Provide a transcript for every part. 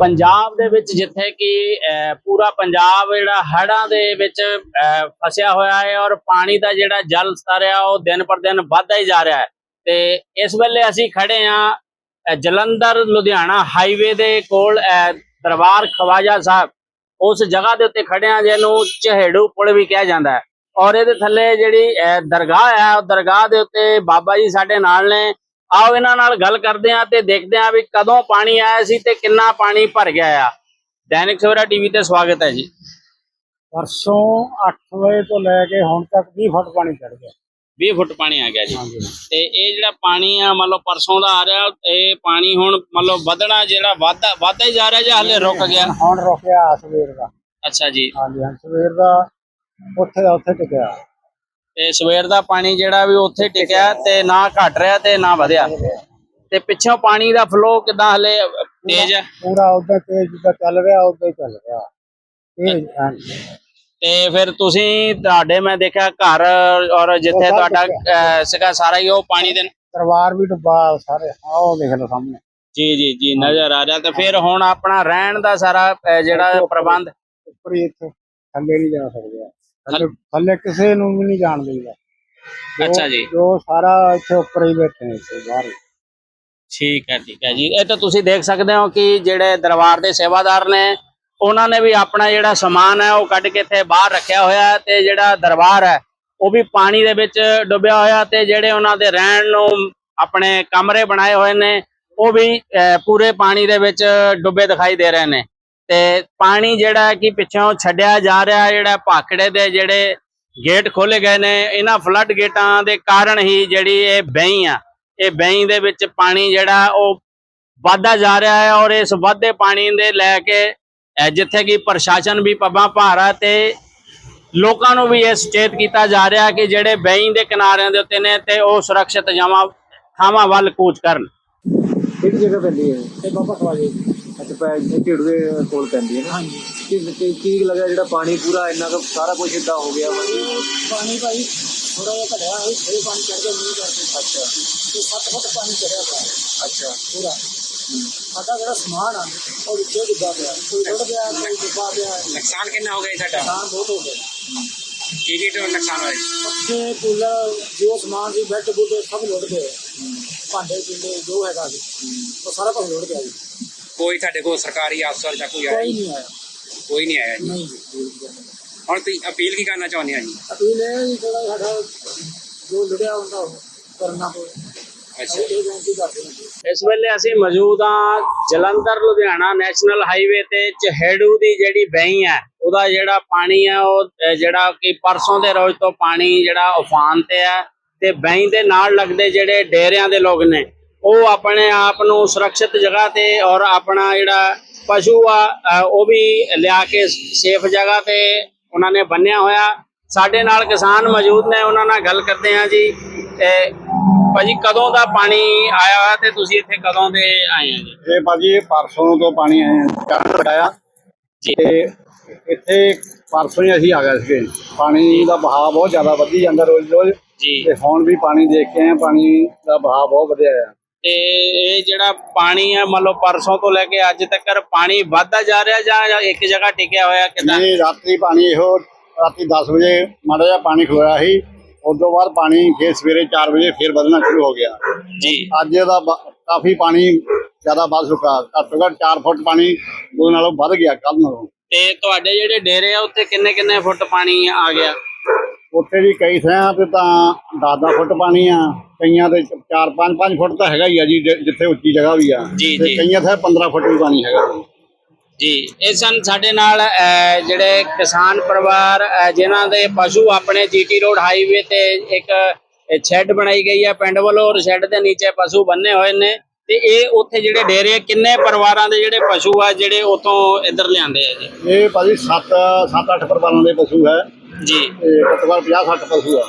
ਪੰਜਾਬ ਦੇ ਵਿੱਚ ਜਿੱਥੇ ਕਿ ਪੂਰਾ ਪੰਜਾਬ ਜਿਹੜਾ ਹੜ੍ਹਾਂ ਦੇ ਵਿੱਚ ਫਸਿਆ ਹੋਇਆ ਹੈ ਔਰ ਪਾਣੀ ਦਾ ਜਿਹੜਾ ਜਲ ਸਤਰ ਆ, ਉਹ ਦਿਨ ਪਰ ਦਿਨ ਵੱਧਦਾ ਹੀ ਜਾ ਰਿਹਾ ਹੈ। ਤੇ ਇਸ ਵੇਲੇ ਅਸੀਂ ਖੜੇ ਆ ਜਲੰਧਰ, ਲੁਧਿਆਣਾ ਹਾਈਵੇ ਦੇ ਕੋਲ ਦਰਬਾਰ ਖਵਾਜਾ ਸਾਹਿਬ। ਉਸ ਜਗ੍ਹਾ ਦੇ ਉੱਤੇ ਖੜੇ ਆ ਜਿਹਨੂੰ ਚਹੇੜੂ ਪੁਲ ਵੀ ਕਿਹਾ ਜਾਂਦਾ ਹੈ। ਔਰ ਇਹਦੇ ਥੱਲੇ ਜਿਹੜੀ ਦਰਗਾਹ ਹੈ ਉਹ ਦਰਗਾਹ ਦੇ ਉੱਤੇ ਬਾਬਾ ਜੀ ਸਾਡੇ ਨਾਲ ਨੇ। ਆਓ ਇਹਨਾਂ ਨਾਲ ਗੱਲ ਕਰਦੇ ਆ ਤੇ ਦੇਖਦੇ ਆ ਵੀ ਕਦੋਂ ਪਾਣੀ ਆਇਆ ਸੀ ਤੇ ਕਿੰਨਾ ਪਾਣੀ ਭਰ ਗਿਆ ਆ। ਦੈਨਿਕ ਸਵੇਰਾ ਟੀਵੀ ਤੇ ਸਵਾਗਤ ਹੈ ਜੀ। ਪਰਸੋਂ 8 ਵਜੇ ਤੋਂ ਲੈ ਕੇ ਹੁਣ ਤੱਕ 20 ਫੁੱਟ ਪਾਣੀ ਚੜ ਗਿਆ। 20 ਫੁੱਟ ਪਾਣੀ ਆ ਗਿਆ ਜੀ। ਤੇ ਇਹ ਜਿਹੜਾ ਪਾਣੀ ਆ ਮੰਨ ਲਓ ਪਰਸੋਂ ਦਾ ਆ ਰਿਹਾ ਇਹ ਪਾਣੀ ਹੁਣ ਮੰਨ ਲਓ ਵਧਣਾ ਜਿਹੜਾ ਵਾਧਾ ਵਾਧਾ ਹੀ ਜਾ ਰਿਹਾ ਜਾਂ ਹਲੇ ਰੁਕ ਗਿਆ? ਹੁਣ ਰੁਕਿਆ ਸਵੇਰ ਦਾ। ਅੱਛਾ ਜੀ। ਹਾਂਜੀ ਸਵੇਰ ਦਾ ਉੱਥੇ ਦਾ ਉੱਥੇ ਟਿਕਿਆ। ਤੇ ਸਵੇਰ ਦਾ ਪਾਣੀ ਜਿਹੜਾ ਵੀ ਉੱਥੇ ਟਿਕਿਆ ਤੇ ਨਾ ਘਟ ਰਿਹਾ ਤੇ ਨਾ ਵਧਿਆ। ਤੇ ਪਿੱਛੋਂ ਪਾਣੀ ਦਾ ਫਲੋ ਕਿਦਾਂ ਹਲੇ ਤੇਜ਼ ਹੈ ਪੂਰਾ ਉਦਾਂ ਤੇਜ਼ ਜਿੱਦਾਂ ਚੱਲ ਰਿਹਾ ਉਦਾਂ ਹੀ ਚੱਲ ਰਿਹਾ। ਹਾਂਜੀ ਤੇ ਫਿਰ ਤੁਸੀਂ ਤੁਹਾਡੇ ਮੈਂ ਦੇਖਿਆ ਘਰ ਔਰ ਜਿੱਥੇ ਸਭ ਤੁਹਾਡਾ। ਅਹ, ਸੀਗਾ ਸਾਰਾ ਹੀ ਉਹ ਪਾਣੀ ਦੇ ਦਰਬਾਰ ਵੀ ਡੁੱਬਾ ਸਾਰੇ ਆਹ ਉਹ ਦੇਖ ਲਓ ਸਾਹਮਣੇ। ਜੀ ਜੀ ਜੀ ਨਜ਼ਰ ਆ ਰਿਹਾ ਤੇ ਫਿਰ ਹੁਣ ਆਪਣਾ ਰਹਿਣ ਦਾ ਸਾਰਾ ਅਹ, ਜਿਹੜਾ ਪ੍ਰਬੰਧ। ਉੱਪਰ ਹੀ ਇੱਥੇ ਥੱਲੇ ਨਹੀਂ ਜਾ ਸਕਦੇ। ਥੱਲੇ ਥੱਲੇ ਕਿਸੇ ਨੂੰ ਵੀ ਨਹੀਂ ਜਾਣ ਦੇਈਦਾ ਅੱਛਾ ਜੀ। ਜੋ ਸਾਰਾ ਇੱਥੇ ਉੱਪਰ ਹੀ ਬੈਠੇ ਨੇ ਇੱਥੇ ਬਾਹਰ ਹੀ। ਠੀਕ ਹੈ ਠੀਕ ਹੈ ਜੀ। ਇਹ ਤਾਂ ਤੁਸੀਂ ਦੇਖ ਸਕਦੇ ਹੋ ਕਿ ਜਿਹੜੇ ਦਰਬਾਰ ਦੇ ਸੇਵਾਦਾਰ ਨੇ ਉਹਨਾਂ ਨੇ ਵੀ ਆਪਣਾ ਜਿਹੜਾ ਸਮਾਨ ਹੈ ਉਹ ਕੱਢ ਕੇ ਇੱਥੇ ਬਾਹਰ ਰੱਖਿਆ ਹੋਇਆ ਹੈ ਤੇ ਜਿਹੜਾ ਦਰਬਾਰ ਹੈ ਉਹ ਵੀ ਪਾਣੀ ਦੇ ਵਿੱਚ ਡੁੱਬਿਆ ਹੋਇਆ ਤੇ ਜਿਹੜੇ ਉਹਨਾਂ ਦੇ ਰਹਿਣ ਨੂੰ ਆਪਣੇ ਕਮਰੇ ਬਣਾਏ ਹੋਏ ਨੇ ਉਹ ਵੀ ਅਹ, ਪੂਰੇ ਪਾਣੀ ਦੇ ਵਿੱਚ ਡੁੱਬੇ ਦਿਖਾਈ ਦੇ ਰਹੇ ਨੇ। ਤੇ ਪਾਣੀ ਜਿਹੜਾ ਕਿ ਪਿੱਛੋਂ ਛੱਡਿਆ ਜਾ ਰਿਹਾ ਜਿਹੜਾ ਭਾਖੜੇ ਦੇ ਜਿਹੜੇ ਗੇਟ ਖੋਲੇ ਗਏ ਨੇ ਇਹਨਾਂ ਫਲੱਡ ਗੇਟਾਂ ਦੇ ਕਾਰਨ ਹੀ ਜਿਹੜੀ ਇਹ ਬਹੀਂ ਆ ਇਹ ਬਹੀਂ ਦੇ ਵਿੱਚ ਪਾਣੀ ਜਿਹੜਾ ਉਹ ਵੱਧਦਾ ਜਾ ਰਿਹਾ ਹੈ ਔਰ ਇਸ ਵੱਧਦੇ ਪਾਣੀ ਦੇ ਲੈ ਕੇ ਅਹ, ਜਿੱਥੇ ਕਿ ਪ੍ਰਸ਼ਾਸਨ ਵੀ ਪੱਬਾਂ ਭਾਰਾ ਤੇ ਲੋਕਾਂ ਨੂੰ ਵੀ ਇਹ ਸੁਚੇਤ ਕੀਤਾ ਜਾ ਰਿਹਾ ਕਿ ਜਿਹੜੇ ਬਹੀਂ ਦੇ ਕਿਨਾਰਿਆਂ ਦੇ ਉੱਤੇ ਨੇ ਤੇ ਉਹ ਸੁਰੱਖਿਅਤ ਜਮਾ ਥਾਵਾਂ ਵੱਲ ਕੂਚ ਕਰਨ। ਕਿਹੜੀ ਜਗ੍ਹਾ ਪੈਂਦੀ ਹੈ? ਤੇ ਬਾਬਾ ਖਵਾਜੇ ਪੈ ਦੇ ਕੋਲ ਪੈਂਦੀ ਹੈ ਨਾ। ਹਾਂਜੀ। ਕੀ ਕੀ- ਕੀ ਲੱਗਾ ਜਿਹੜਾ ਪਾਣੀ ਪੂਰਾ ਇੰਨਾ ਕੁ ਸਾਰਾ ਕੁਝ ਇੱਦਾਂ ਹੋ ਗਿਆ ਵਾ? ਪਾਣੀ ਭਾਈ ਥੋੜਾ ਜਿਹਾ ਘਟਿਆ ਹੋਈ ਥੋੜੀ ਪਾਣੀ ਚੜ ਗਿਆ ਨਹੀਂ ਕਰਕੇ। ਅੱਛਾ। ਤੇ 7 ਫੁੱਟ ਪਾਣੀ ਚੜਿਆ ਪਿਆ। ਅੱਛਾ। ਪੂਰਾ। ਸਾਡਾ ਜਿਹੜਾ ਸਮਾਨ ਆ ਉਹ ਵਿੱਚੋਂ ਡੁੱਬਾ ਪਿਆ। ਕੋਈ ਰੁੜ ਗਿਆ ਕੋਈ ਡੁੱਬਾ ਪਿਆ। ਨੁਕਸਾਨ ਕਿੰਨਾ ਹੋ ਗਿਆ ਸਾਡਾ? ਨੁਕਸਾਨ ਬਹੁਤ ਹੋ ਗਿਆ। ਕੀ ਕੀ ਨੁਕਸਾਨ ਹੋਇਆ ਪੱਖੇ ਕੂਲਰ ਜੋ ਸਮਾਨ ਸੀ ਬੈੱਡ ਬੁੱਡ ਸਭ ਲੁੱਟ ਗਏ। ਭਾਂਡੇ ਪਿੰਡੇ ਜੋ ਹੈਗਾ ਸੀ ਉਹ ਸਾਰਾ ਕੁਝ ਲੁੱਟ ਗਿਆ ਜੀ। ਕੋਈ ਤੁਹਾਡੇ ਕੋਲ ਸਰਕਾਰੀ ਅਫਸਰ ਜਾਂ ਕੋਈ ਕੋਈ ਨਹੀਂ ਆਇਆ। ਕੋਈ ਨਹੀਂ ਆਇਆ ਨਹੀਂ ਜੀ ਹੁਣ ਤੁਸੀਂ ਅਪੀਲ ਕੀ ਕਰਨਾ ਚਾਹੁੰਦੇ ਆ ਜੀ? ਅਪੀਲ ਇਹ ਹੈ ਜੀ ਥੋੜਾ ਸਾਡਾ ਜੋ ਲੁੜਿਆ ਹੁੰਦਾ ਉਹ ਕਰਨਾ ਪਵੇ। ਇਹ ਬੇਨਤੀ ਕਰਦੇ ਹਾਂ। ਜੀ ਇਸ ਵੇਲੇ ਅਸੀਂ ਮੌਜੂਦ ਹਾਂ ਜਲੰਧਰ ਲੁਧਿਆਣਾ ਨੈਸ਼ਨਲ ਹਾਈਵੇ ਤੇ ਚਹੇੜੂ ਦੀ ਜਿਹੜੀ ਬਹੀਂ ਹੈ ਉਹਦਾ ਜਿਹੜਾ ਪਾਣੀ ਹੈ ਉਹ ਜਿਹੜਾ ਕਿ ਪਰਸੋਂ ਦੇ ਰੋਜ਼ ਤੋਂ ਪਾਣੀ ਜਿਹੜਾ ਉਫਾਨ ਤੇ ਹੈ ਤੇ ਬਹੀਂ ਦੇ ਨਾਲ ਲੱਗਦੇ ਜਿਹੜੇ ਡੇਰਿਆਂ ਦੇ ਲੋਕ ਨੇ ਉਹ ਆਪਣੇ ਆਪ ਨੂੰ ਸੁਰੱਖਿਅਤ ਜਗ੍ਹਾ ਤੇ ਔਰ ਆਪਣਾ ਜਿਹੜਾ ਪਸ਼ੂ ਆ ਉਹ ਵੀ ਲਿਆ ਕੇ ਸੇਫ ਜਗ੍ਹਾ ਤੇ ਉਹਨਾਂ ਨੇ ਬੰਨਿਆ ਹੋਇਆ। ਸਾਡੇ ਨਾਲ ਕਿਸਾਨ ਮੌਜੂਦ ਨੇ ਉਹਨਾਂ ਨਾਲ ਗੱਲ ਕਰਦੇ ਹਾਂ ਜੀ। ਭਾਜੀ ਕਦੋਂ ਦਾ ਪਾਣੀ ਆਇਆ ਹੋਇਆ ਤੇ ਤੁਸੀਂ ਇੱਥੇ ਕਦੋਂ ਦੇ ਆਏ ਆ ਜੀ? ਇਹ ਭਾਜੀ ਇਹ ਪਰਸੋਂ ਤੋਂ ਪਾਣੀ ਆਇਆ ਚੜ੍ਹਨ ਲਗਾਇਆ ਜੀ। ਤੇ ਇੱਥੇ ਪਰਸੋਂ ਹੀ ਅਸੀਂ ਆ ਗਏ ਸੀਗੇ। ਪਾਣੀ ਦਾ ਵਹਾਅ ਬਹੁਤ ਜ਼ਿਆਦਾ ਵਧੀ ਜਾਂਦਾ ਰੋਜ਼ ਰੋਜ਼ ਜੀ। ਤੇ ਹੁਣ ਵੀ ਪਾਣੀ ਦੇਖ ਕੇ ਆਏ ਪਾਣੀ ਦਾ ਵਹਾਅ ਬਹੁਤ ਵਧਿਆ ਆ ਤੇ ਇਹ ਜਿਹੜਾ ਪਾਣੀ ਹੈ ਮੰਨ ਲਓ ਪਰਸੋਂ ਤੋਂ ਲੈ ਕੇ ਅੱਜ ਤੱਕ ਪਾਣੀ ਵੱਧਦਾ ਜਾ ਰਿਹਾ ਜਾਂ ਇੱਕ ਜਗ੍ਹਾ ਟਿਕਿਆ ਹੋਇਆ ਕਿਦਾਂ? ਨਹੀਂ ਰਾਤੀ ਪਾਣੀ ਇਹੋ ਰਾਤੀ 10 ਵਜੇ ਮਾੜਾ ਜਿਹਾ ਪਾਣੀ ਖਲੋਇਆ ਸੀ। ਉਸ ਤੋਂ ਬਾਅਦ ਪਾਣੀ ਫੇਰ ਸਵੇਰੇ 4 ਵਜੇ ਫੇਰ ਵਧਣਾ ਸ਼ੁਰੂ ਹੋ ਗਿਆ। ਜੀ। ਅੱਜ ਦਾ ਕਾਫੀ ਪਾਣੀ ਜ਼ਿਆਦਾ ਵੱਧ ਚੁੱਕਾ ਘੱਟੋ ਘੱਟ 4 ਫੁੱਟ ਪਾਣੀ ਉਹਦੇ ਨਾਲੋਂ ਵੱਧ ਗਿਆ ਕੱਲ ਨਾਲੋਂ। ਤੇ ਤੁਹਾਡੇ ਜਿਹੜੇ ਡੇਰੇ ਆ ਉੱਥੇ ਕਿੰਨੇ ਕਿੰਨੇ ਫੁੱਟ ਪਾਣੀ ਆ ਗਿਆ? ਉੱਥੇ ਵੀ ਕਈ ਥਾਂ ਤੇ ਤਾਂ 10-10 ਫੁੱਟ ਪਾਣੀ ਆ ਕਈਆਂ ਤੇ 4-5-5 ਫੁੱਟ ਤਾਂ ਹੈਗਾ ਹੀ ਆ ਜੀ ਜਿ- ਜਿੱਥੇ ਉੱਚੀ ਜਗ੍ਹਾ ਵੀ ਆ ਜੀ। ਕਈਆਂ ਥਾਂ 15 ਫੁੱਟ ਵੀ ਪਾਣੀ ਹੈਗਾ ਜੀ। ਜੀ ਇਹ ਸਨ ਸਾਡੇ ਨਾਲ ਅਹ, ਜਿਹੜੇ ਕਿਸਾਨ ਪਰਿਵਾਰ ਅਹ, ਜਿਨ੍ਹਾਂ ਦੇ ਪਸ਼ੂ ਆਪਣੇ ਜੀਟੀ ਰੋਡ ਹਾਈਵੇ ਤੇ ਇੱਕ ਸ਼ੈੱਡ ਬਣਾਈ ਗਈ ਹੈ ਪਿੰਡ ਵੱਲੋਂ ਔਰ ਸ਼ੈੱਡ ਦੇ ਨੀਚੇ ਪਸ਼ੂ ਬੰਨੇ ਹੋਏ ਨੇ ਤੇ ਇਹ ਉੱਥੇ ਜਿਹੜੇ ਡੇਰੇ ਆ, ਕਿੰਨੇ ਪਰਿਵਾਰਾਂ ਦੇ ਜਿਹੜੇ ਪਸ਼ੂ ਆ ਜਿਹੜੇ ਉਤੋਂ ਇੱਧਰ ਲਿਆਂਦੇ ਆ ਜੀ ਇਹ ਭਾਜੀ 7 7-8 ਪਰਿਵਾਰਾਂ ਦੇ ਪਸ਼ੂ ਹੈ ਜੀ। ਘੱਟੋ ਘੱਟ 50-60 ਪਸ਼ੂ ਆ।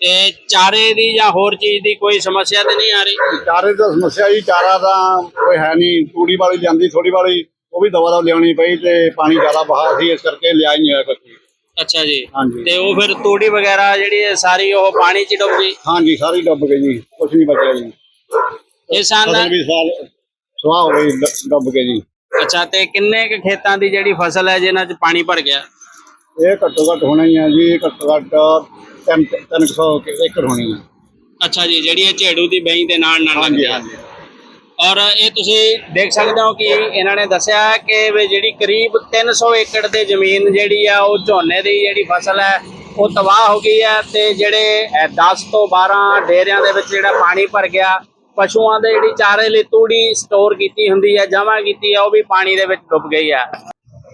ਤੇ ਚਾਰੇ ਦੀ ਜਾਂ ਹੋਰ ਚੀਜ਼ ਦੀ ਕੋਈ ਸਮੱਸਿਆ ਤੇ ਨਹੀਂ ਆ ਰਹੀ? ਚਾਰੇ ਦੀ ਸਮੱਸਿਆ ਜੀ ਚਾਰਾ ਤਾਂ ਕੋਈ ਹੈ ਨਹੀਂ। ਤੂੜੀ ਵਾਲੀ ਜਾਂਦੀ ਥੋੜੀ ਵਾਲੀ ਉਹ ਵੀ ਦਵਾ ਦਵ ਲਿਆਉਣੀ ਪਈ ਤੇ ਪਾਣੀ ਜ਼ਿਆਦਾ ਬਹਾ ਸੀ ਇਸ ਕਰਕੇ ਲਿਆ ਹੀ ਨਹੀਂ ਹੋਇਆ ਵੀ। ਅੱਛਾ ਜੀ। ਤੇ ਉਹ ਫਿਰ ਤੂੜੀ ਵਗੈਰਾ ਜਿਹੜੀ ਹੈ ਸਾਰੀ ਉਹ ਪਾਣੀ 'ਚ ਡੁੱਬ ਗਈ? ਹਾਂਜੀ ਸਾਰੀ ਡੁੱਬ ਗਈ ਜੀ। ਕੁਛ ਨਹੀਂ ਬਚਿਆ ਜੀ। ਇਹ ਸਾਲ ਸੁਆਹ ਹੋ ਗਈ ਡੁੱਬ ਕੇ ਜੀ। ਅੱਛਾ ਤੇ ਕਿੰਨੇ ਕੁ ਖੇਤਾਂ ਦੀ ਜਿਹੜੀ ਫਸਲ ਹੈ ਜਿਨ੍ਹਾਂ 'ਚ ਪਾਣੀ ਭਰ ਗਿਆ? ਇਹ ਘੱਟੋ ਘੱਟ ਹੋਣਾ ਹੀ ਆ ਜੀ ਘੱਟੋ ਘੱਟ 300 ਏਕੜ ਹੋਣੀ ਆ। ਅੱਛਾ ਜੀ ਜਿਹੜੀ ਇਹ ਝੇੜੂ ਦੀ ਬਹੀਂ ਦੇ ਨਾਲ ਨਾਲ ਲੱਗਦੀ ਹਾਂਜੀ। ਔਰ ਇਹ ਤੁਸੀਂ ਦੇਖ ਸਕਦੇ ਹੋ ਕਿ ਇਹਨਾਂ ਨੇ ਦੱਸਿਆ ਕਿ ਵੀ ਜਿਹੜੀ ਕਰੀਬ 300 ਏਕੜ ਦੇ ਜ਼ਮੀਨ ਜਿਹੜੀ ਆ ਉਹ ਝੋਨੇ ਦੀ ਜਿਹੜੀ ਫਸਲ ਹੈ ਉਹ ਤਬਾਹ ਹੋ ਗਈ ਹੈ ਤੇ ਜਿਹੜੇ ਅਹ, 10 ਤੋਂ 12 ਡੇਰਿਆਂ ਦੇ ਵਿੱਚ ਜਿਹੜਾ ਪਾਣੀ ਭਰ ਗਿਆ ਪਸ਼ੂਆਂ ਦੇ ਜਿਹੜੀ ਚਾਰੇ ਲਈ ਤੂੜੀ ਸਟੋਰ ਕੀਤੀ ਹੁੰਦੀ ਹੈ ਜਮ੍ਹਾਂ ਕੀਤੀ ਹੈ ਉਹ ਵੀ ਪਾਣੀ ਦੇ ਵਿੱਚ ਡੁੱਬ ਗਈ ਹੈ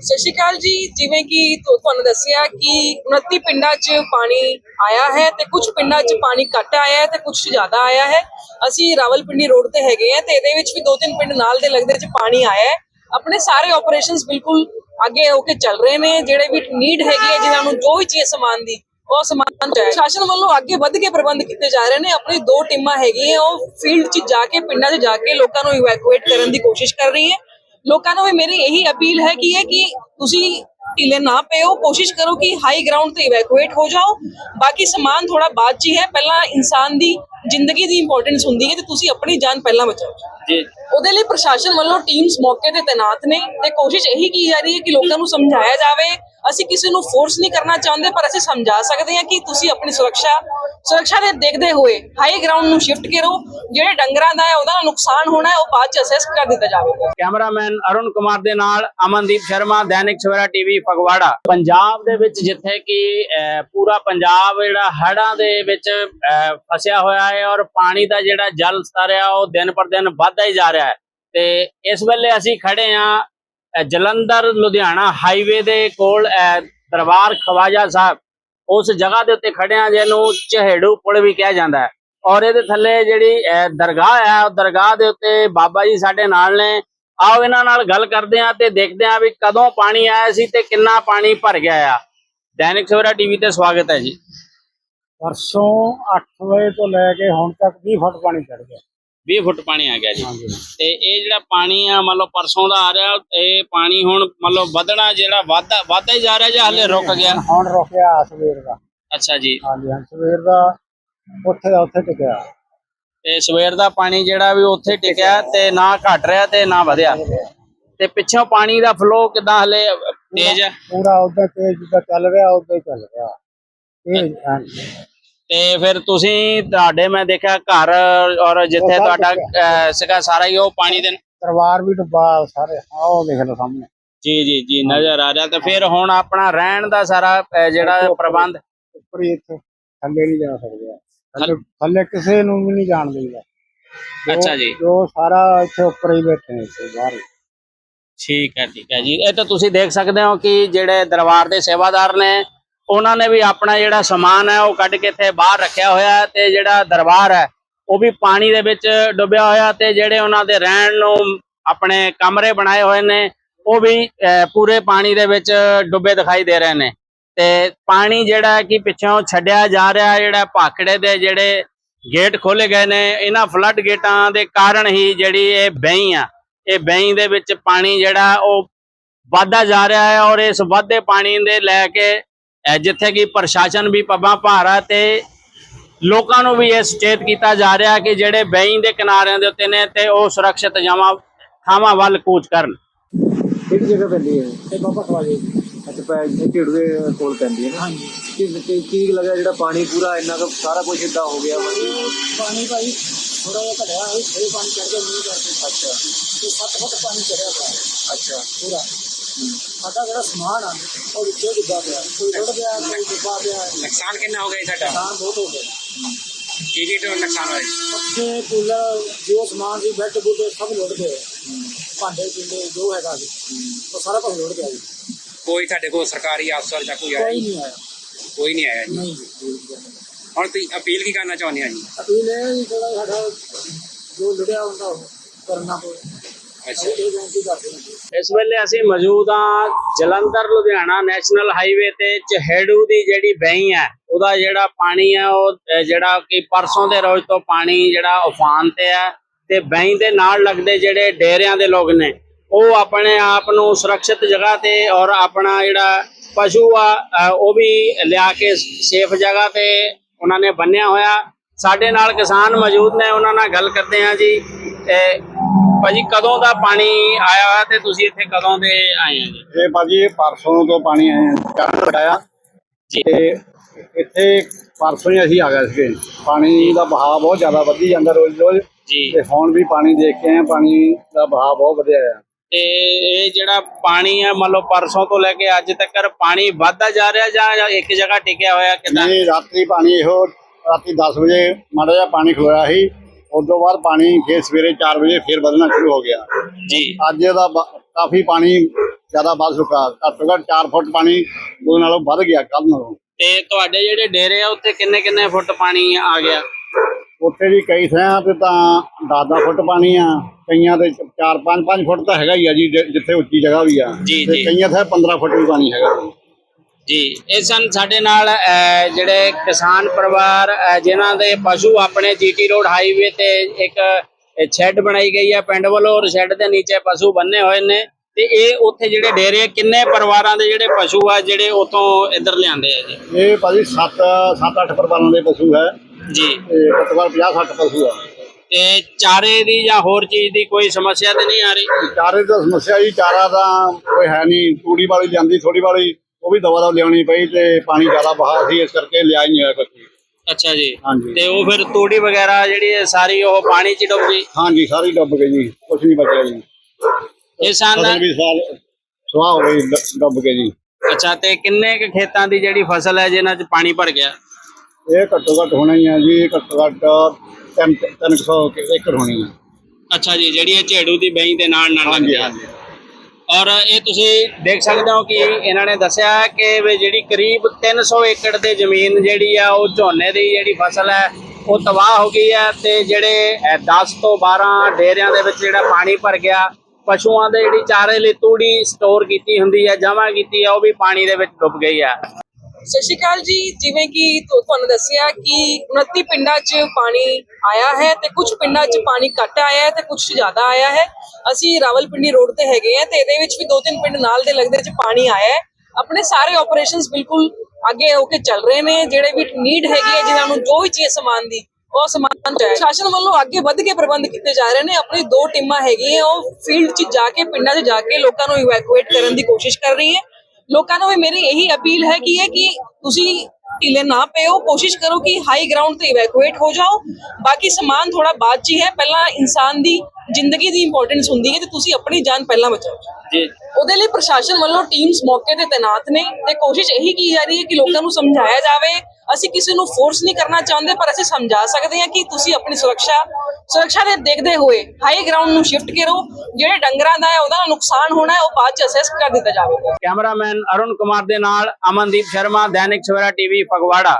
ਸਤਿ ਸ਼੍ਰੀ ਅਕਾਲ ਜੀ। ਜਿਵੇਂ ਕਿ ਤੁਹਾਨੂੰ ਦੱਸਿਆ ਕਿ 29 ਪਿੰਡਾਂ 'ਚ ਪਾਣੀ ਆਇਆ ਹੈ ਤੇ ਕੁਝ ਪਿੰਡਾਂ 'ਚ ਪਾਣੀ ਘੱਟ ਆਇਆ ਹੈ ਤੇ ਕੁਝ ਜ਼ਿਆਦਾ ਆਇਆ ਹੈ। ਅਸੀਂ ਰਾਵਲਪਿੰਡੀ ਰੋਡ ਤੇ ਹੈਗੇ ਆ ਤੇ ਇਹਦੇ ਵਿੱਚ ਵੀ ਦੋ ਤਿੰਨ ਪਿੰਡ ਨਾਲ ਦੇ ਲੱਗਦੇ 'ਚ ਪਾਣੀ ਆਇਆ ਹੈ। ਆਪਣੇ ਸਾਰੇ ਆਪਰੇਸ਼ਨਸ ਬਿਲਕੁਲ ਅੱਗੇ ਹੋ ਕੇ ਚੱਲ ਰਹੇ ਨੇ। ਜਿਹੜੇ ਵੀ ਨੀਡ ਹੈਗੀ ਹੈ ਜਿਨ੍ਹਾਂ ਨੂੰ ਜੋ ਵੀ ਚੀਜ਼ ਸਮਾਨ ਦੀ, ਉਹ ਸਮਾਨ ਚਾਹੀਦਾ ਸ਼ਾਸਨ ਵੱਲੋਂ ਅੱਗੇ ਵੱਧ ਕੇ ਪ੍ਰਬੰਧ ਕੀਤੇ ਜਾ ਰਹੇ ਨੇ। ਆਪਣੀ ਦੋ ਟੀਮਾਂ ਹੈਗੀਆਂ, ਉਹ ਫੀਲਡ 'ਚ ਜਾ ਕੇ, ਪਿੰਡਾਂ 'ਚ ਜਾ ਕੇ ਲੋਕਾਂ ਨੂੰ ਇਵੈਕੂਏਟ ਕਰਨ ਦੀ ਕੋਸ਼ਿਸ਼ ਕਰ ਰਹੀ ਹੈ ਲੋਕਾਂ ਨੂੰ ਵੀ ਮੇਰੀ ਇਹੀ ਅਪੀਲ ਹੈ ਕਿ ਇਹ ਕਿ ਤੁਸੀਂ ਢਿੱਲੇ ਨਾ ਪਿਓ ਕੋਸ਼ਿਸ਼ ਕਰੋ ਕਿ ਹਾਈ ਗਰਾਊਂਡ ਤੇ ਇਵੈਕੂਏਟ ਹੋ ਜਾਓ। ਬਾਕੀ ਸਮਾਨ ਥੋੜਾ ਬਾਅਦ 'ਚ ਹੀ ਹੈ। ਪਹਿਲਾਂ ਇਨਸਾਨ ਦੀ ਜ਼ਿੰਦਗੀ ਦੀ ਇੰਪੋਰਟੈਂਸ ਹੁੰਦੀ ਹੈ ਤੇ ਤੁਸੀਂ ਆਪਣੀ ਜਾਨ ਪਹਿਲਾਂ ਬਚਾਓ। ਜੀ। ਉਹਦੇ ਲਈ ਪ੍ਰਸ਼ਾਸਨ ਵੱਲੋਂ ਟੀਮਸ ਮੌਕੇ ਤੇ ਤਾਇਨਾਤ ਨੇ ਤੇ ਕੋਸ਼ਿਸ਼ ਇਹੀ ਕੀ ਜਾ ਰਹੀ ਹੈ ਕਿ ਲੋਕਾਂ ਨੂੰ ਸਮਝਾਇਆ ਜਾਵੇ ਅਸੀਂ ਕਿਸੇ ਨੂੰ ਫੋਰਸ ਨਹੀਂ ਕਰਨਾ ਚਾਹੁੰਦੇ, ਪਰ ਅਸੀਂ ਸਮਝਾ ਸਕਦੇ ਹਾਂ ਕਿ ਤੁਸੀਂ ਆਪਣੀ ਸੁਰੱਖਿਆ ਸੁਰੱਖਿਆ ਦੇ ਦੇਖਦੇ ਹੋਏ ਹਾਈ ਗਰਾਊਂਡ ਨੂੰ ਸ਼ਿਫਟ ਕਰੋ। ਜਿਹੜੇ ਡੰਗਰਾਂ ਦਾ ਹੈ, ਉਹਦਾ ਨੁਕਸਾਨ ਹੋਣਾ ਹੈ, ਉਹ ਬਾਅਦ ਚ ਅਸੈਸ ਕਰ ਦਿੱਤਾ ਜਾਵੇਗਾ। ਕੈਮਰਾਮੈਨ ਅਰੁਣ ਕੁਮਾਰ ਦੇ ਨਾਲ ਅਮਨਦੀਪ ਸ਼ਰਮਾ, ਦੈਨਿਕ ਸਵੇਰਾ ਟੀਵੀ, ਫਗਵਾੜਾ। ਪੰਜਾਬ ਦੇ ਵਿੱਚ ਜਿੱਥੇ ਕਿ ਪੂਰਾ ਪੰਜਾਬ ਜਿਹੜਾ ਹੜ੍ਹਾਂ ਦੇ ਵਿੱਚ ਫਸਿਆ ਹੋਇਆ ਹੈ ਔਰ ਪਾਣੀ ਦਾ ਜਿਹੜਾ ਜਲ ਸਤਰ ਆ, ਉਹ ਦਿਨ ਪਰ ਦਿਨ ਵੱਧਦਾ ਹੀ ਜਾ ਰਿਹਾ ਹੈ। ਤੇ ਇਸ ਵੇਲੇ ਅਸੀਂ ਖੜੇ ਆ ਜਲੰਧਰ, ਲੁਧਿਆਣਾ ਹਾਈਵੇ ਦੇ ਕੋਲ ਦਰਬਾਰ ਖਵਾਜਾ ਸਾਹਿਬ, ਉਸ ਜਗ੍ਹਾ ਦੇ ਉੱਤੇ ਖੜੇ ਆ ਜਿਹਨੂੰ ਚਹੇੜੂ ਪੁਲ ਵੀ ਕਿਹਾ ਜਾਂਦਾ ਹੈ। ਔਰ ਇਹਦੇ ਥੱਲੇ ਜਿਹੜੀ ਦਰਗਾਹ ਹੈ, ਉਹ ਦਰਗਾਹ ਦੇ ਉੱਤੇ ਬਾਬਾ ਜੀ ਸਾਡੇ ਨਾਲ ਨੇ। ਆਓ ਇਹਨਾਂ ਨਾਲ ਗੱਲ ਕਰਦੇ ਆ ਤੇ ਦੇਖਦੇ ਆ ਵੀ ਕਦੋਂ ਪਾਣੀ ਆਇਆ ਸੀ ਤੇ ਕਿੰਨਾ ਪਾਣੀ ਭਰ ਗਿਆ ਆ। ਦੈਨਿਕ ਸਵੇਰਾ ਟੀਵੀ ਤੇ ਸਵਾਗਤ ਹੈ ਜੀ। ਪਰਸੋਂ 8 ਵਜੇ ਤੋਂ ਲੈ ਕੇ ਹੁਣ ਤੱਕ 20 ਫੁੱਟ ਪਾਣੀ ਚੜ ਗਿਆ। 20 ਫੁੱਟ ਪਾਣੀ ਆ ਗਿਆ ਜੀ। ਤੇ ਇਹ ਜਿਹੜਾ ਪਾਣੀ ਆ ਮੰਨ ਲਓ ਪਰਸੋਂ ਦਾ ਆ ਰਿਹਾ ਇਹ ਪਾਣੀ ਹੁਣ ਮੰਨ ਲਓ ਵਧਣਾ ਜਿਹੜਾ ਵਾਧਾ ਵਾਧਾ ਹੀ ਜਾ ਰਿਹਾ ਜਾਂ ਹਲੇ ਰੁਕ ਗਿਆ? ਹੁਣ ਰੁਕਿਆ ਸਵੇਰ ਦਾ। ਅੱਛਾ ਜੀ। ਹਾਂਜੀ ਹਾਂ ਸਵੇਰ ਦਾ ਉੱਥੇ ਦਾ ਉੱਥੇ ਟਿਕਿਆ। ਤੇ ਸਵੇਰ ਦਾ ਪਾਣੀ ਜਿਹੜਾ ਵੀ ਉੱਥੇ ਟਿਕਿਆ ਤੇ ਨਾ ਘਟ ਰਿਹਾ ਤੇ ਨਾ ਵਧਿਆ। ਤੇ ਪਿੱਛੋਂ ਪਾਣੀ ਦਾ ਫਲੋ ਕਿਦਾਂ ਹਲੇ ਤੇਜ਼ ਹੈ ਪੂਰਾ ਉਦਾਂ ਤੇ ਜਿੱਦਾਂ ਚੱਲ ਰਿਹਾ ਉਦਾਂ ਹੀ ਚੱਲ ਰਿਹਾ। ਇਹ ਹਾਂਜੀ। ਤੇ ਫਿਰ ਤੁਸੀਂ ਤੁਹਾਡੇ ਮੈਂ ਦੇਖਿਆ ਘਰ ਔਰ ਜਿੱਥੇ ਤੁਹਾਡਾ ਸੀਗਾ ਸਾਰਾ ਹੀ ਉਹ ਪਾਣੀ ਦੇ ਪਰਿਵਾਰ ਵੀ ਡੁੱਬਾ ਸਾਰੇ ਆਹ ਦੇਖ ਲਓ ਸਾਹਮਣੇ। ਜੀ ਜੀ ਜੀ ਨਜ਼ਰ ਆ ਰਿਹਾ। ਤੇ ਫਿਰ ਹੁਣ ਆਪਣਾ ਰਹਿਣ ਦਾ ਸਾਰਾ ਜਿਹੜਾ ਪ੍ਰਬੰਧ ਉੱਪਰ ਹੀ ਇੱਥੇ ਥੱਲੇ ਨਹੀਂ ਜਾ ਸਕਦੇ ਥੱਲੇ ਕਿਸੇ ਨੂੰ ਵੀ ਨਹੀਂ ਜਾਣ ਦੇਈਦਾ। ਅੱਛਾ ਜੀ। ਜੋ ਸਾਰਾ ਇੱਥੇ ਉੱਪਰ ਹੀ ਬੈਠੇ ਨੇ ਬਾਹਰ। ਠੀਕ ਹੈ ਠੀਕ ਹੈ ਜੀ। ਇਹ ਤਾਂ ਤੁਸੀਂ ਦੇਖ ਸਕਦੇ ਹੋ ਕਿ ਜਿਹੜੇ ਦਰਬਾਰ ਦੇ ਸੇਵਾਦਾਰ ਨੇ ਉਹਨਾਂ ਨੇ ਵੀ ਆਪਣਾ ਜਿਹੜਾ ਸਮਾਨ ਹੈ ਉਹ ਕੱਢ ਕੇ ਇੱਥੇ ਬਾਹਰ ਰੱਖਿਆ ਹੋਇਆ ਹੈ ਤੇ ਜਿਹੜਾ ਦਰਬਾਰ ਹੈ, ਉਹ ਵੀ ਪਾਣੀ ਦੇ ਵਿੱਚ ਡੁੱਬਿਆ ਹੋਇਆ ਤੇ ਜਿਹੜੇ ਉਹਨਾਂ ਦੇ ਰਹਿਣ ਨੂੰ ਆਪਣੇ ਕਮਰੇ ਬਣਾਏ ਹੋਏ ਨੇ, ਉਹ ਵੀ ਪੂਰੇ ਪਾਣੀ ਦੇ ਵਿੱਚ ਡੁੱਬੇ ਦਿਖਾਈ ਦੇ ਰਹੇ ਨੇ। ਤੇ ਪਾਣੀ ਜਿਹੜਾ ਕਿ ਪਿੱਛੋਂ ਛੱਡਿਆ ਜਾ ਰਿਹਾ ਜਿਹੜਾ ਭਾਖੜੇ ਦੇ ਜਿਹੜੇ ਗੇਟ ਖੋਲੇ ਗਏ ਨੇ, ਇਹਨਾਂ ਫਲੱਡ ਗੇਟਾਂ ਦੇ ਕਾਰਨ ਹੀ ਜਿਹੜੀ ਇਹ ਬਹੀਂ ਆ, ਇਹ ਬਹੀਂ ਦੇ ਵਿੱਚ ਪਾਣੀ ਜਿਹੜਾ ਉਹ ਵੱਧਦਾ ਜਾ ਰਿਹਾ ਹੈ ਔਰ ਇਸ ਵਾਧੇ ਪਾਣੀ ਦੇ ਲੈ ਕੇ ਜਿੱਥੇ ਕਿ ਪ੍ਰਸ਼ਾਸਨ ਵੀ ਪੱਬਾਂ ਭਾਰਾ ਤੇ ਲੋਕਾਂ ਨੂੰ ਵੀ ਇਹ ਸੁਚੇਤ ਕੀਤਾ ਜਾ ਰਿਹਾ ਕਿ ਜਿਹੜੇ ਬਹੀਂ ਦੇ ਕਿਨਾਰਿਆਂ ਦੇ ਉੱਤੇ ਨੇ ਤੇ ਉਹ ਸੁਰੱਖਿਅਤ ਜਾਵਾਂ ਥਾਵਾਂ ਵੱਲ ਕੂਚ ਕਰਨ। ਕਿਹੜੀ ਜਗ੍ਹਾ ਪੈਂਦੀ ਹੈ? ਇਹ ਬਾਬਾ ਖਵਾਜੇ ਅੱਛਾ ਪੈ ਢਿੜੂ ਦੇ ਕੋਲ ਪੈਂਦੀ ਹੈ ਨਾ? ਹਾਂਜੀ। ਕੀ ਕੀ- ਕੀ ਲੱਗਾ ਜਿਹੜਾ ਪਾਣੀ ਪੂਰਾ ਇੰਨਾ ਕੁ ਸਾਰਾ ਕੁਝ ਇੱਦਾਂ ਹੋ ਗਿਆ ਵਾ? ਪਾਣੀ ਭਾਈ ਥੋੜਾ ਜਿਹਾ ਘਟਿਆ ਹੋਈ ਫੇਰ ਪਾਣੀ ਚੜ ਗਿਆ ਮੀਂਹ ਕਰਕੇ ਅੱਛਾ ਤੇ 7 ਫੁੱਟ ਪਾਣੀ ਚੜਿਆ ਪਿਆ ਅੱਛਾ। ਪੂਰਾ। ਸਾਡਾ ਜਿਹੜਾ ਸਮਾਨ ਆ ਉਹ ਵਿੱਚੋਂ ਡੁੱਬਾ ਪਿਆ। ਕੋਈ ਰੁੜ ਗਿਆ ਕੋਈ ਡੁੱਬਾ ਪਿਆ। ਨੁਕਸਾਨ ਕਿੰਨਾ ਹੋ ਗਿਆ ਸਾਡਾ? ਨੁਕਸਾਨ ਬਹੁਤ ਹੋ ਗਿਆ। ਕੀ ਕੀ ਨੁਕਸਾਨ ਹੋਇਆ ਪੱਖੇ ਕੂਲਰ ਜੋ ਸਮਾਨ ਸੀ ਬੈੱਡ ਬੁੱਡ ਸਭ ਲੁੱਟ ਗਏ। ਭਾਂਡੇ ਪਿੰਡੇ ਜੋ ਹੈਗਾ ਸੀ ਉਹ ਸਾਰਾ ਕੁਝ ਲੁੱਟ ਗਿਆ ਜੀ। ਕੋਈ ਤੁਹਾਡੇ ਕੋਲ ਸਰਕਾਰੀ ਅਫਸਰ ਜਾਂ ਕੋਈ ਕੋਈ ਨਹੀਂ ਆਇਆ। ਕੋਈ ਨਹੀਂ ਆਇਆ ਨਹੀਂ ਜੀ ਹੁਣ ਤੁਸੀਂ ਅਪੀਲ ਕੀ ਕਰਨਾ ਚਾਹੁੰਦੇ ਆ ਜੀ? ਅਪੀਲ ਹੈ ਜੀ ਥੋੜਾ ਸਾਡਾ ਜੋ ਲੁੜਿਆ ਹੁੰਦਾ ਉਹ ਕਰਨਾ ਪਵੇ ਇਸ ਵੇਲੇ ਅਸੀਂ ਮੌਜੂਦ ਹਾਂ ਜਲੰਧਰ, ਲੁਧਿਆਣਾ ਨੈਸ਼ਨਲ ਹਾਈਵੇ ਤੇ ਚਹੇੜੂ ਦੀ ਜਿਹੜੀ ਬਹੀਂ ਹੈ, ਉਹਦਾ ਜਿਹੜਾ ਪਾਣੀ ਹੈ, ਉਹ ਜਿਹੜਾ ਕਿ ਪਰਸੋਂ ਦੇ ਰੋਜ਼ ਤੋਂ ਪਾਣੀ ਜਿਹੜਾ ਉਫਾਨ ਤੇ ਹੈ ਤੇ ਬਹੀਂ ਦੇ ਨਾਲ ਲੱਗਦੇ ਜਿਹੜੇ ਡੇਰਿਆਂ ਦੇ ਲੋਕ ਨੇ, ਉਹ ਆਪਣੇ ਆਪ ਨੂੰ ਸੁਰੱਖਿਅਤ ਜਗ੍ਹਾ ਤੇ ਔਰ ਆਪਣਾ ਜਿਹੜਾ ਪਸ਼ੂ ਆ ਉਹ ਵੀ ਲਿਆ ਕੇ ਸੇਫ ਜਗ੍ਹਾ ਤੇ ਉਹਨਾਂ ਨੇ ਬੰਨਿਆ ਹੋਇਆ। ਸਾਡੇ ਨਾਲ ਕਿਸਾਨ ਮੌਜੂਦ ਨੇ, ਉਹਨਾਂ ਨਾਲ ਗੱਲ ਕਰਦੇ ਹਾਂ ਜੀ। ਤੇ ਭਾਜੀ ਕਦੋਂ ਦਾ ਪਾਣੀ ਆਇਆ ਤੇ ਤੁਸੀਂ ਇੱਥੇ ਕਦੋਂ ਦੇ ਆਏ ਆ ਜੀ? ਇਹ ਭਾਜੀ ਇਹ ਪਰਸੋਂ ਤੋਂ ਪਾਣੀ ਆਇਆ ਚੜ੍ਹ ਲਗਾਇਆ। ਜੀ। ਤੇ ਇੱਥੇ ਪਰਸੋਂ ਹੀ ਅਸੀਂ ਆ ਗਏ ਸੀਗੇ। ਪਾਣੀ ਦਾ ਵਹਾਅ ਬਹੁਤ ਜ਼ਿਆਦਾ ਵਧੀ ਜਾਂਦਾ ਰੋਜ਼ ਰੋਜ਼। ਜੀ। ਤੇ ਹੁਣ ਵੀ ਪਾਣੀ ਦੇਖ ਕੇ ਆਏ ਹਾਂ, ਪਾਣੀ ਦਾ ਵਹਾਅ ਬਹੁਤ ਵਧਿਆ ਹੈ ਤੇ ਇਹ ਜਿਹੜਾ ਪਾਣੀ ਹੈ ਮੰਨ ਲਓ ਪਰਸੋਂ ਤੋਂ ਲੈ ਕੇ ਅੱਜ ਤੱਕ ਪਾਣੀ ਵੱਧਦਾ ਜਾ ਰਿਹਾ ਜਾਂ ਜਾਂ ਇੱਕ ਜਗ੍ਹਾ ਟਿਕਿਆ ਹੋਇਆ ਕਿਦਾਂ? ਨਹੀਂ ਰਾਤਰੀ ਪਾਣੀ ਇਹੋ ਰਾਤੀ 10 ਵਜੇ ਮਾੜਾ ਜਿਹਾ ਪਾਣੀ ਖਲੋਇਆ ਸੀ। ਉਸ ਤੋਂ ਬਾਅਦ ਪਾਣੀ ਫੇਰ ਸਵੇਰੇ 4 ਵਜੇ ਫੇਰ ਵਧਣਾ ਸ਼ੁਰੂ ਹੋ ਗਿਆ। ਜੀ। ਅੱਜ ਇਹਦਾ ਕਾਫੀ ਪਾਣੀ ਜ਼ਿਆਦਾ ਵੱਧ ਚੁੱਕਾ। ਘੱਟੋ ਘੱਟ 4 ਫੁੱਟ ਪਾਣੀ ਉਹਦੇ ਨਾਲੋਂ ਵੱਧ ਗਿਆ ਕੱਲ ਨਾਲੋਂ। ਤੇ ਤੁਹਾਡੇ ਜਿਹੜੇ ਡੇਰੇ ਆ ਉੱਥੇ ਕਿੰਨੇ ਕਿੰਨੇ ਫੁੱਟ ਪਾਣੀ ਆ ਗਿਆ? ਉੱਥੇ ਵੀ ਕਈ ਥਾਂ ਤੇ ਤਾਂ 10-10 ਫੁੱਟ ਪਾਣੀ ਆ। ਕਈਆਂ ਤੇ 4-5-5 ਫੁੱਟ ਤਾਂ ਹੈਗਾ ਹੀ ਆ ਜੀ ਜਿੱਥੇ ਉੱਚੀ ਜਗ੍ਹਾ ਵੀ ਆ। ਤੇ। ਕਈਆਂ ਥਾਂ 15 ਫੁੱਟ ਵੀ ਪਾਣੀ ਹੈਗਾ। ਜੀ ਇਹ ਸਨ ਸਾਡੇ ਨਾਲ ਜਿਹੜੇ ਕਿਸਾਨ ਪਰਿਵਾਰ ਜਿਨ੍ਹਾਂ ਦੇ ਪਸ਼ੂ ਆਪਣੇ ਜੀਟੀ ਰੋਡ ਹਾਈਵੇ ਤੇ ਇੱਕ ਸ਼ੈੱਡ ਬਣਾਈ ਗਈ ਹੈ ਪਿੰਡ ਵੱਲੋਂ ਔਰ ਸ਼ੈੱਡ ਦੇ ਨੀਚੇ ਪਸ਼ੂ ਬੰਨੇ ਹੋਏ ਨੇ ਤੇ ਇਹ ਉੱਥੇ ਜਿਹੜੇ ਡੇਰੇ ਕਿੰਨੇ ਪਰਿਵਾਰਾਂ ਦੇ ਜਿਹੜੇ ਪਸ਼ੂ ਆ ਜਿਹੜੇ ਉਤੋਂ ਇੱਧਰ ਲਿਆਂਦੇ ਆ ਜੀ? ਇਹ ਭਾਜੀ 7 7-8 ਪਰਿਵਾਰਾਂ ਦੇ ਪਸ਼ੂ ਹੈ। ਜੀ। ਤੇ ਘੱਟ 50-60 ਪਸ਼ੂ ਆ। ਤੇ ਚਾਰੇ ਦੀ ਜਾਂ ਹੋਰ ਚੀਜ਼ ਦੀ ਕੋਈ ਸਮੱਸਿਆ ਤੇ ਨਹੀਂ ਆ ਰਹੀ? ਚਾਰੇ ਦਾ ਸਮੱਸਿਆ ਜੀ ਚਾਰਾ ਤਾਂ ਕੋਈ ਹੈ ਨਹੀਂ। ਤੂੜੀ ਵਾਲੀ ਜਾਂਦੀ ਥੋੜੀ ਵਾਲੀ। ਉਹ ਵੀ ਦਵਾ ਦਵ ਲਿਆਉਣੀ ਪਈ ਤੇ ਪਾਣੀ ਜ਼ਿਆਦਾ ਬਹਾ ਸੀ ਇਸ ਕਰਕੇ ਲਿਆ ਹੀ ਨਹੀਂ ਹੋਇਆ ਕੁਛ ਅੱਛਾ ਜੀ। ਹਾਂਜੀ। ਤੇ ਉਹ ਫਿਰ ਤੂੜੀ ਵਗੈਰਾ ਜਿਹੜੀ ਹੈ ਸਾਰੀ ਉਹ ਪਾਣੀ ਚ ਡੁੱਬ ਗਈ? ਹਾਂਜੀ ਸਾਰੀ ਡੁੱਬ ਗਈ ਜੀ ਕੁਛ ਨਹੀਂ ਬਚਿਆ ਜੀ। ਇਹ ਸਨ ਫਸਲ ਵੀ ਸਾਲ ਸੁਆਹ ਹੋ ਗਈ ਡ- ਡੁੱਬ ਕੇ ਜੀ। ਅੱਛਾ ਤੇ ਕਿੰਨੇ ਕੁ ਖੇਤਾਂ ਦੀ ਜਿਹੜੀ ਫਸਲ ਹੈ ਜਿਨ੍ਹਾਂ 'ਚ ਪਾਣੀ ਭਰ ਗਿਆ? ਇਹ ਘੱਟੋ ਘੱਟ ਹੋਣਾ ਹੀ ਆ ਜੀ ਘੱਟੋ ਘੱਟ 300 ਏਕੜ ਹੋਣੀ ਆ। ਅੱਛਾ ਜੀ ਜਿਹੜੀ ਇਹ ਝੇੜੂ ਦੀ ਬਹੀਂ ਦੇ ਨਾਲ ਨਾਲ ਹਾਂਜੀ ਹਾਂਜੀ। ਔਰ ਇਹ ਤੁਸੀਂ ਦੇਖ ਸਕਦੇ ਹੋ ਕਿ ਇਹਨਾਂ ਨੇ ਦੱਸਿਆ ਕਿ ਵੀ ਜਿਹੜੀ ਕਰੀਬ 300 ਏਕੜ ਦੇ ਜ਼ਮੀਨ ਜਿਹੜੀ ਆ ਉਹ ਝੋਨੇ ਦੀ ਜਿਹੜੀ ਫਸਲ ਹੈ ਉਹ ਤਬਾਹ ਹੋ ਗਈ ਹੈ ਤੇ ਜਿਹੜੇ ਅਹ, 10 ਤੋਂ 12 ਡੇਰਿਆਂ ਦੇ ਵਿੱਚ ਜਿਹੜਾ ਪਾਣੀ ਭਰ ਗਿਆ ਪਸ਼ੂਆਂ ਦੇ ਜਿਹੜੀ ਚਾਰੇ ਲਈ ਤੂੜੀ ਸਟੋਰ ਕੀਤੀ ਹੁੰਦੀ ਹੈ ਜਮ੍ਹਾਂ ਕੀਤੀ ਹੈ ਉਹ ਵੀ ਪਾਣੀ ਦੇ ਵਿੱਚ ਡੁੱਬ ਗਈ ਹੈ। ਸਤਿ ਸ਼੍ਰੀ ਅਕਾਲ ਜੀ, ਜਿਵੇਂ ਕਿ ਤੁਹਾਨੂੰ ਦੱਸਿਆ ਕਿ 29 ਪਿੰਡਾਂ 'ਚ ਪਾਣੀ ਆਇਆ ਹੈ ਤੇ ਕੁਝ ਪਿੰਡਾਂ 'ਚ ਪਾਣੀ ਘੱਟ ਆਇਆ ਹੈ ਤੇ ਕੁਝ ਜ਼ਿਆਦਾ ਆਇਆ ਹੈ। ਅਸੀਂ ਰਾਵਲਪਿੰਡੀ ਰੋਡ ਤੇ ਹੈਗੇ ਆ ਤੇ ਇਹਦੇ ਵਿੱਚ ਵੀ ਦੋ ਤਿੰਨ ਪਿੰਡ ਨਾਲ ਦੇ ਲੱਗਦੇ 'ਚ ਪਾਣੀ ਆਇਆ ਹੈ। ਆਪਣੇ ਸਾਰੇ ਆਪਰੇਸ਼ਨਸ ਬਿਲਕੁਲ ਅੱਗੇ ਹੋ ਕੇ ਚੱਲ ਰਹੇ ਨੇ, ਜਿਹੜੇ ਵੀ ਨੀਡ ਹੈਗੀ ਹੈ ਜਿਨ੍ਹਾਂ ਨੂੰ ਜੋ ਵੀ ਚੀਜ਼ ਸਮਾਨ ਦੀ, ਉਹ ਸਮਾਨ ਚਾਹੀਦਾ। ਸ਼ਾਸਨ ਵੱਲੋਂ ਅੱਗੇ ਵੱਧ ਕੇ ਪ੍ਰਬੰਧ ਕੀਤੇ ਜਾ ਰਹੇ ਨੇ। ਆਪਣੀ ਦੋ ਟੀਮਾਂ ਹੈਗੀਆਂ, ਉਹ ਫੀਲਡ 'ਚ ਜਾ ਕੇ, ਪਿੰਡਾਂ 'ਚ ਜਾ ਕੇ ਲੋਕਾਂ ਨੂੰ ਇਵੈਕੂਏਟ ਕਰਨ ਦੀ ਕੋਸ਼ਿਸ਼ ਕਰ ਰਹੀ ਹੈ ਲੋਕਾਂ ਨੂੰ ਵੀ ਮੇਰੀ ਇਹੀ ਅਪੀਲ ਹੈ ਕਿ ਇਹ ਕਿ ਤੁਸੀਂ ਢਿੱਲੇ ਨਾ ਪਿਓ ਕੋਸ਼ਿਸ਼ ਕਰੋ ਕਿ ਹਾਈ ਗਰਾਊਂਡ ਤੇ ਇਵੈਕੂਏਟ ਹੋ ਜਾਓ। ਬਾਕੀ ਸਮਾਨ ਥੋੜਾ ਬਾਅਦ 'ਚ ਹੀ ਪਹਿਲਾਂ ਇਨਸਾਨ ਦੀ ਜ਼ਿੰਦਗੀ ਦੀ ਇੰਪੋਰਟੈਂਸ ਹੁੰਦੀ ਹੈ ਤੇ ਤੁਸੀਂ ਆਪਣੀ ਜਾਨ ਪਹਿਲਾਂ ਬਚਾਓ। ਜੀ। ਉਹਦੇ ਲਈ ਪ੍ਰਸ਼ਾਸਨ ਵੱਲੋਂ ਟੀਮਸ ਮੌਕੇ ਤੇ ਤੈਨਾਤ ਨੇ ਤੇ ਕੋਸ਼ਿਸ਼ ਇਹੀ ਕੀ ਜਾ ਰਹੀ ਹੈ ਕਿ ਲੋਕਾਂ ਨੂੰ ਸਮਝਾਇਆ ਜਾਵੇ ਅਸੀਂ ਕਿਸੇ ਨੂੰ ਫੋਰਸ ਨਹੀਂ ਕਰਨਾ ਚਾਹੁੰਦੇ, ਪਰ ਅਸੀਂ ਸਮਝਾ ਸਕਦੇ ਹਾਂ ਕਿ ਤੁਸੀਂ ਆਪਣੀ ਸੁਰੱਖਿਆ ਸੁਰੱਖਿਆ ਦੇ ਦੇਖਦੇ ਹੋਏ ਹਾਈ ਗਰਾਊਂਡ ਨੂੰ ਸ਼ਿਫਟ ਕਰੋ। ਜਿਹੜੇ ਡੰਗਰਾਂ ਦਾ ਹੈ, ਉਹਦਾ ਨੁਕਸਾਨ ਹੋਣਾ ਹੈ, ਉਹ ਬਾਅਦ ਚ ਅਸੈਸ ਕਰ ਦਿੱਤਾ ਜਾਵੇਗਾ। ਕੈਮਰਾਮੈਨ ਅਰੁਣ ਕੁਮਾਰ ਦੇ ਨਾਲ ਅਮਨਦੀਪ ਸ਼ਰਮਾ, ਦੈਨਿਕ ਸਵੇਰਾ ਟੀਵੀ ਫਗਵਾੜਾ।